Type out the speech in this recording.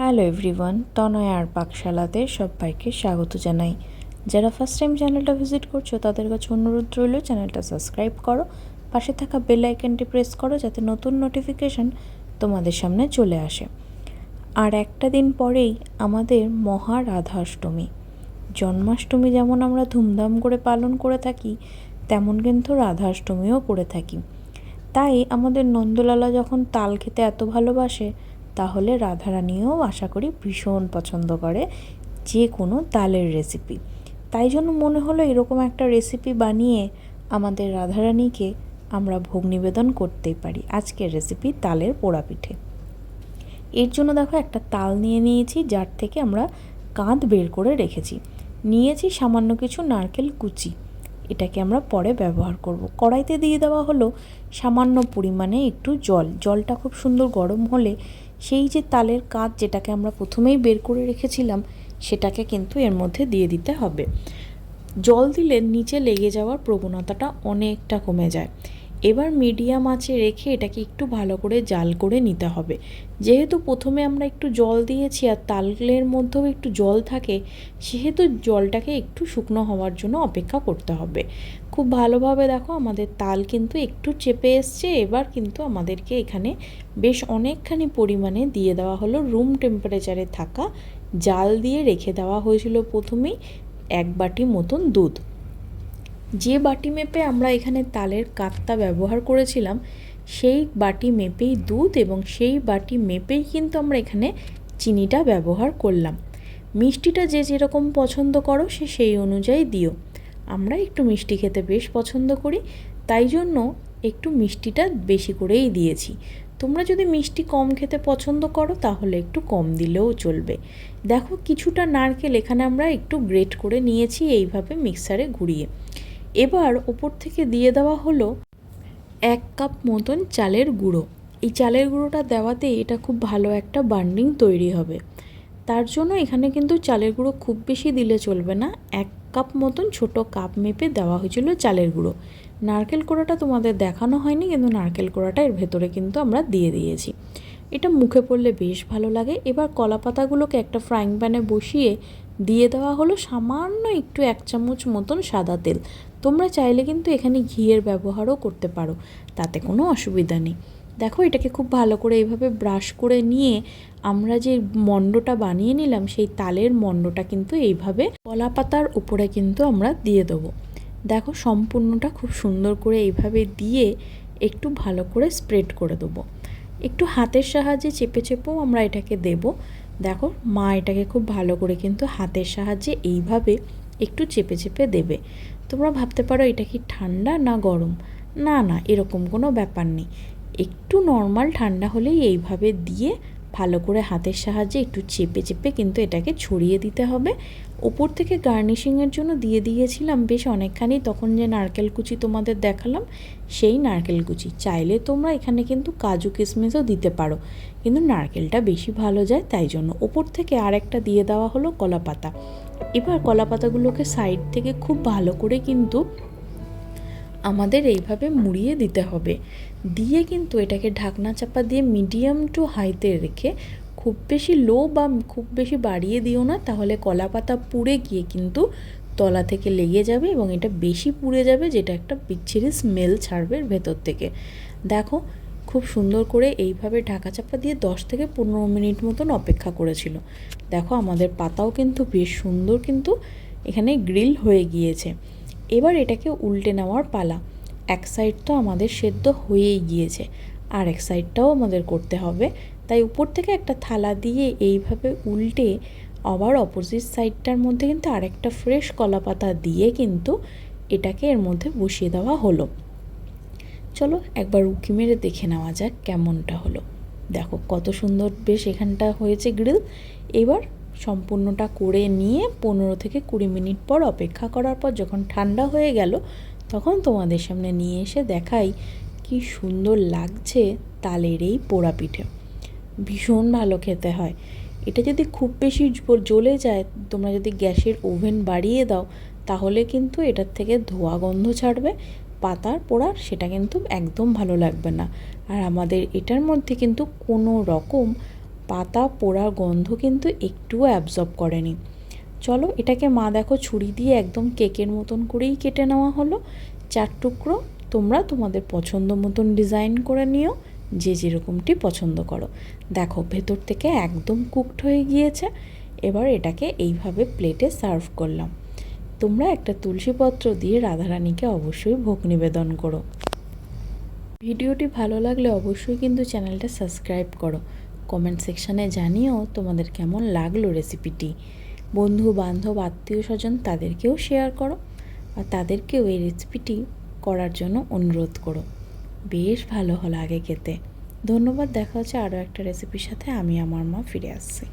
Hello everyone, তনয় আর পাকশালাতে সবাইকে স্বাগত জানাই। যারা ফার্স্ট টাইম চ্যানেলটা ভিজিট করছ, তাদের কাছে অনুরোধ রইল চ্যানেলটা সাবস্ক্রাইব করো, পাশে থাকা বেল আইকনটি প্রেস করো যাতে নতুন নোটিফিকেশন তোমাদের সামনে চলে আসে। আর একটা দিন পরেই আমাদের মহা রাধাষ্টমী জন্মাষ্টমী যেমন আমরা ধুমধাম করে পালন করে থাকি, তেমন কিন্তু রাধাষ্টমীও করে থাকি। তাই আমাদের নন্দলালা যখন তাল খেতে এত ভালোবাসে তাহলে রাধারানীও আশা করি ভীষণ পছন্দ করে যে কোনো তালের রেসিপি তাই জন্য মনে হলো এরকম একটা রেসিপি বানিয়ে আমাদের রাধারানীকে আমরা ভোগ নিবেদন করতেই পারি আজকের রেসিপি তালের পোড়া পিঠে এর জন্য দেখো একটা তাল নিয়ে নিয়েছি, যার থেকে আমরা কাঁধ বের করে রেখেছি। নিয়েছি সামান্য কিছু নারকেল কুচি। এটাকে আমরা পরে ব্যবহার করব। কড়াইতে দিয়ে দেওয়া হলো সামান্য পরিমাণে একটু জল। জলটা খুব সুন্দর গরম হলে সেই যে তালের কাঁচ যেটাকে আমরা প্রথমেই বের করে রেখেছিলাম, সেটাকে কিন্তু এর মধ্যে দিয়ে দিতে হবে। জল দিলে নিচে লেগে যাওয়ার প্রবণতাটা অনেকটা কমে যায়। এবার মিডিয়াম আঁচে রেখে এটাকে একটু ভালো করে জাল করে নিতে হবে। যেহেতু প্রথমে আমরা একটু জল দিয়েছি আর তালের মধ্যেও একটু জল থাকে, সেহেতু জলটাকে একটু শুকনো হওয়ার জন্য অপেক্ষা করতে হবে। খুব ভালোভাবে দেখো আমাদের তাল কিন্তু একটু চেপে এসছে। এবার কিন্তু আমাদেরকে এখানে বেশ অনেকখানি পরিমাণে দিয়ে দেওয়া হলো রুম টেম্পারেচারে থাকা জাল দিয়ে রেখে দেওয়া হয়েছিল প্রথমেই এক বাটি মতন দুধ। যে বাটি মেপে আমরা এখানে তালের কাত্তা ব্যবহার করেছিলাম, সেই বাটি মেপেই দুধ এবং সেই বাটি মেপেই কিন্তু আমরা এখানে চিনিটা ব্যবহার করলাম। মিষ্টিটা যে যেরকম পছন্দ করো সে সেই অনুযায়ী দিও। আমরা একটু মিষ্টি খেতে বেশ পছন্দ করি, তাই জন্য একটু মিষ্টিটা বেশি করেই দিয়েছি। তোমরা যদি মিষ্টি কম খেতে পছন্দ করো, তাহলে একটু কম দিলেও চলবে। দেখো কিছুটা নারকেল এখানে আমরা একটু গ্রেট করে নিয়েছি এইভাবে মিক্সারে ঘুরিয়ে। এবার ওপর থেকে দিয়ে দেওয়া হলো এক কাপ মতন চালের গুঁড়ো। এই চালের গুঁড়োটা দেওয়াতে এটা খুব ভালো একটা বান্ডিং তৈরি হবে। তার জন্য এখানে কিন্তু চালের গুঁড়ো খুব বেশি দিলে চলবে না, এক কাপ মতন ছোট কাপ মেপে দেওয়া হয়েছিল চালের গুঁড়ো। নারকেল কোড়াটা তোমাদের দেখানো হয়নি, কিন্তু নারকেল কোড়াটা এর ভেতরে কিন্তু আমরা দিয়ে দিয়েছি। এটা মুখে পড়লে বেশ ভালো লাগে। এবার কলা পাতাগুলোকে একটা ফ্রাইং প্যানে বসিয়ে দিয়ে দেওয়া হলো সামান্য একটু এক চামচ মতন সাদা তেল। তোমরা চাইলে কিন্তু এখানে ঘিয়ের ব্যবহারও করতে পারো, তাতে কোনো অসুবিধা নেই। দেখো, এটাকে খুব ভালো করে এইভাবে ব্রাশ করে নিয়ে আমরা যে মণ্ডটা বানিয়ে নিলাম, সেই তালের মণ্ডটা কিন্তু এইভাবে কলা পাতার উপরে কিন্তু আমরা দিয়ে দেবো। দেখো, সম্পূর্ণটা খুব সুন্দর করে এইভাবে দিয়ে একটু ভালো করে স্প্রেড করে দেবো। একটু হাতের সাহায্যে চেপে চেপেও আমরা এটাকে দেব। দেখো, মা এটাকে খুব ভালো করে কিন্তু হাতের সাহায্যে এইভাবে একটু চেপে চেপে দেবে। তোমরা ভাবতে পারো, এটা কি ঠান্ডা না গরম? না না, এরকম কোনো ব্যাপার নেই। একটু নর্মাল ঠান্ডা হলেই এইভাবে দিয়ে ভালো করে হাতের সাহায্যে একটু চেপে চেপে কিন্তু এটাকে ছড়িয়ে দিতে হবে। ওপর থেকে গার্নিশিংয়ের জন্য দিয়ে দিয়েছিলাম বেশ অনেকখানি, তখন যে নারকেল কুচি তোমাদের দেখালাম, সেই নারকেল কুচি। চাইলে তোমরা এখানে কিন্তু কাজু কিশমিশও দিতে পারো, কিন্তু নারকেলটা বেশি ভালো যায় তাই জন্য। ওপর থেকে আরেকটা দিয়ে দেওয়া হলো কলা পাতা এবার কলা পাতাগুলোকে সাইড থেকে খুব ভালো করে কিন্তু আমাদের এইভাবে মুড়িয়ে দিতে হবে। দিয়ে কিন্তু এটাকে ঢাকনা চাপা দিয়ে মিডিয়াম টু হাইতে রেখে খুব বেশি লো বা খুব বেশি বাড়িয়ে দিও না, তাহলে কলা পাতা পুড়ে গিয়ে কিন্তু তলা থেকে লেগে যাবে এবং এটা বেশি পুড়ে যাবে যেটা একটা বিচ্ছিরি স্মেল ছাড়বে ভেতর থেকে। দেখো, খুব সুন্দর করে এইভাবে ঢাকা চাপা দিয়ে দশ থেকে পনেরো মিনিট মতন অপেক্ষা করেছিল। দেখো, আমাদের পাতাও কিন্তু বেশ সুন্দর কিন্তু এখানে গ্রিল হয়ে গিয়েছে। এবার এটাকে উল্টে নেওয়ার পালা। এক সাইড তো আমাদের সেদ্ধ হয়েই গিয়েছে, আর এক সাইডটাও আমাদের করতে হবে। তাই উপর থেকে একটা থালা দিয়ে এইভাবে উল্টে আবার অপোজিট সাইডটার মধ্যে কিন্তু আরেকটা ফ্রেশ কলা পাতা দিয়ে কিন্তু এটাকে এর মধ্যে বসিয়ে দেওয়া হলো। চলো একবার উকি মেরে দেখে নেওয়া যাক কেমনটা হলো। দেখো কত সুন্দর বেশ এখানটা হয়েছে গ্রিল এবার সম্পূর্ণটা করে নিয়ে পনেরো থেকে কুড়ি মিনিট পর অপেক্ষা করার পর যখন ঠান্ডা হয়ে গেল, তখন তোমাদের সামনে নিয়ে এসে দেখাই কি সুন্দর লাগছে তালের এই পোড়া পিঠে। ভীষণ ভালো খেতে হয়। এটা যদি খুব বেশি জ্বলে যায়, তোমরা যদি গ্যাসের ওভেন বাড়িয়ে দাও, তাহলে কিন্তু এটার থেকে ধোয়া গন্ধ ছাড়বে, পাতার পোড়ার সেটা কিন্তু একদম ভালো লাগবে না। আর আমাদের এটার মধ্যে কিন্তু কোনো রকম পাতা পোড়ার গন্ধ কিন্তু একটুও অ্যাবজর্ব করেনি। চলো এটাকে মা দেখো ছুরি দিয়ে একদম কেকের মতন করেই কেটে নেওয়া হলো। চার টুকরো তোমরা তোমাদের পছন্দ মতন ডিজাইন করে নিও, যে যেরকমটি পছন্দ করো। দেখো ভেতর থেকে একদম কুকড হয়ে গিয়েছে। এবার এটাকে এইভাবে প্লেটে সার্ভ করলাম। তোমরা একটা তুলসীপত্র দিয়ে রাধারানীকে অবশ্যই ভোগ নিবেদন করো। ভিডিওটি ভালো লাগলে অবশ্যই কিন্তু চ্যানেলটা সাবস্ক্রাইব করো। কমেন্ট সেকশানে জানিও তোমাদের কেমন লাগল রেসিপিটি বন্ধু, বান্ধব, আত্মীয় স্বজন তাদেরকেও শেয়ার করো আর তাদেরকেও এই রেসিপিটি করার জন্য অনুরোধ করো। বেশ ভালো হলো আগে খেতে। ধন্যবাদ, দেখা হচ্ছে আরও একটা রেসিপির সাথে। আমি আমার মা ফিরে আসছি।